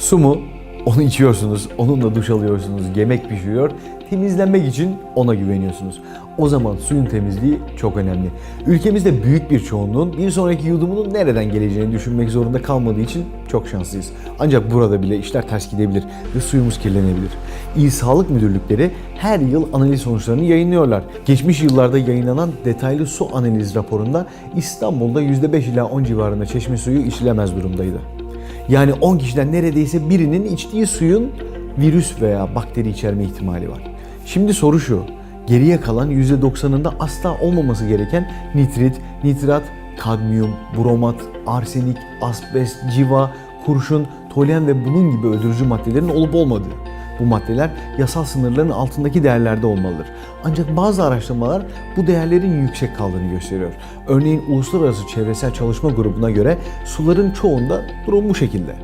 Su mu? Onu içiyorsunuz, onunla duş alıyorsunuz, yemek pişiriyor. Temizlenmek için ona güveniyorsunuz. O zaman suyun temizliği çok önemli. Ülkemizde büyük bir çoğunluğun bir sonraki yudumunun nereden geleceğini düşünmek zorunda kalmadığı için çok şanslıyız. Ancak burada bile işler ters gidebilir ve suyumuz kirlenebilir. İl Sağlık Müdürlükleri her yıl analiz sonuçlarını yayınlıyorlar. Geçmiş yıllarda yayınlanan detaylı su analiz raporunda İstanbul'da %5 ila 10 civarında çeşme suyu içilemez durumdaydı. Yani 10 kişiden neredeyse birinin içtiği suyun virüs veya bakteri içerme ihtimali var. Şimdi soru şu. Geriye kalan %90'ında asla olmaması gereken nitrit, nitrat, kadmiyum, bromat, arsenik, asbest, civa, kurşun, toluen ve bunun gibi öldürücü maddelerin olup olmadığı. Bu maddeler yasal sınırların altındaki değerlerde olmalıdır. Ancak bazı araştırmalar bu değerlerin yüksek kaldığını gösteriyor. Örneğin Uluslararası Çevresel Çalışma Grubu'na göre suların çoğunda durum bu şekilde.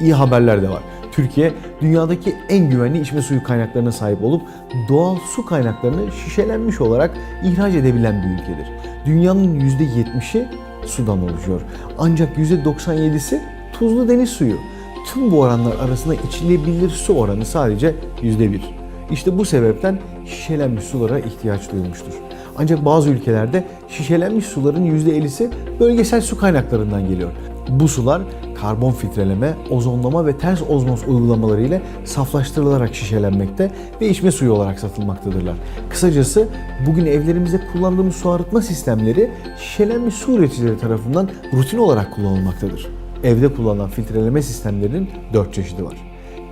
İyi haberler de var. Türkiye dünyadaki en güvenli içme suyu kaynaklarına sahip olup doğal su kaynaklarını şişelenmiş olarak ihraç edebilen bir ülkedir. Dünyanın %70'i sudan oluşuyor. Ancak %97'si tuzlu deniz suyu. Tüm bu oranlar arasında içilebilir su oranı sadece %1. İşte bu sebepten şişelenmiş sulara ihtiyaç duyulmuştur. Ancak bazı ülkelerde şişelenmiş suların %50'si bölgesel su kaynaklarından geliyor. Bu sular karbon filtreleme, ozonlama ve ters ozmoz uygulamaları ile saflaştırılarak şişelenmekte ve içme suyu olarak satılmaktadırlar. Kısacası bugün evlerimizde kullandığımız su arıtma sistemleri şişelenmiş su üreticileri tarafından rutin olarak kullanılmaktadır. Evde kullanılan filtreleme sistemlerinin 4 çeşidi var.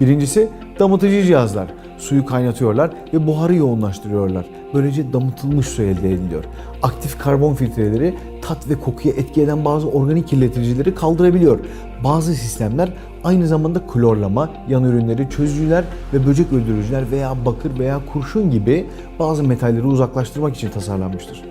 Birincisi damıtıcı cihazlar. Suyu kaynatıyorlar ve buharı yoğunlaştırıyorlar. Böylece damıtılmış su elde ediliyor. Aktif karbon filtreleri tat ve kokuya etki eden bazı organik kirleticileri kaldırabiliyor. Bazı sistemler aynı zamanda klorlama, yan ürünleri, çözücüler ve böcek öldürücüler veya bakır veya kurşun gibi bazı metalleri uzaklaştırmak için tasarlanmıştır.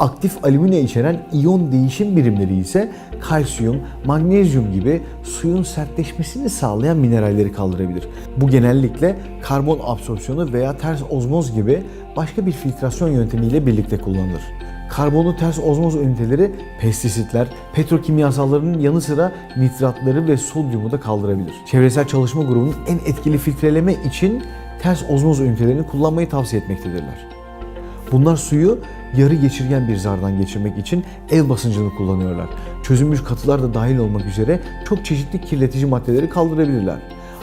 Aktif alüminyum içeren iyon değişim birimleri ise kalsiyum, magnezyum gibi suyun sertleşmesini sağlayan mineralleri kaldırabilir. Bu genellikle karbon absorpsiyonu veya ters ozmoz gibi başka bir filtrasyon yöntemiyle birlikte kullanılır. Karbonu ters ozmoz üniteleri pestisitler, petrokimyasalların yanı sıra nitratları ve sodyumu da kaldırabilir. Çevresel Çalışma Grubu'nun en etkili filtreleme için ters ozmoz ünitelerini kullanmayı tavsiye etmektedirler. Bunlar suyu yarı geçirgen bir zardan geçirmek için el basıncını kullanıyorlar. Çözülmüş katılar da dahil olmak üzere çok çeşitli kirletici maddeleri kaldırabilirler.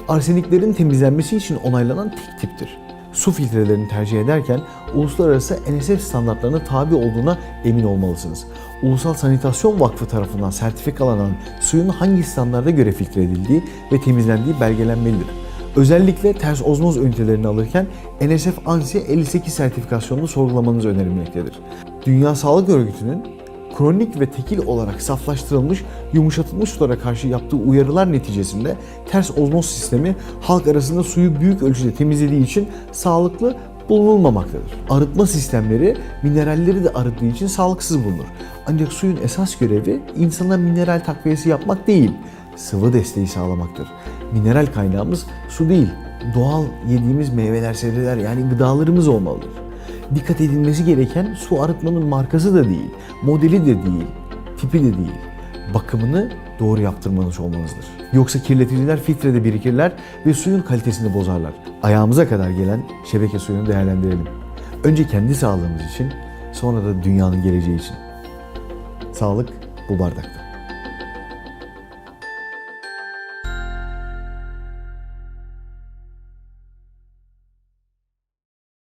Arseniklerin temizlenmesi için onaylanan tek tiptir. Su filtrelerini tercih ederken uluslararası NSF standartlarına tabi olduğuna emin olmalısınız. Ulusal Sanitasyon Vakfı tarafından sertifikalanan suyun hangi standarda göre filtre edildiği ve temizlendiği belgelenmelidir. Özellikle ters ozmoz ünitelerini alırken NSF ANSI 58 sertifikasyonunu sorgulamanız önerilmektedir. Dünya Sağlık Örgütü'nün kronik ve tekil olarak saflaştırılmış, yumuşatılmış sulara karşı yaptığı uyarılar neticesinde ters ozmoz sistemi halk arasında suyu büyük ölçüde temizlediği için sağlıklı bulunulmamaktadır. Arıtma sistemleri mineralleri de arıttığı için sağlıksız bulunur. Ancak suyun esas görevi insana mineral takviyesi yapmak değil, sıvı desteği sağlamaktır. Mineral kaynağımız su değil, doğal yediğimiz meyveler, sebzeler yani gıdalarımız olmalıdır. Dikkat edilmesi gereken su arıtmanın markası da değil, modeli de değil, tipi de değil. Bakımını doğru yaptırmanız olmanızdır. Yoksa kirleticiler filtrede birikirler ve suyun kalitesini bozarlar. Ayağımıza kadar gelen şebeke suyunu değerlendirelim. Önce kendi sağlığımız için, sonra da dünyanın geleceği için. Sağlık bu bardakta.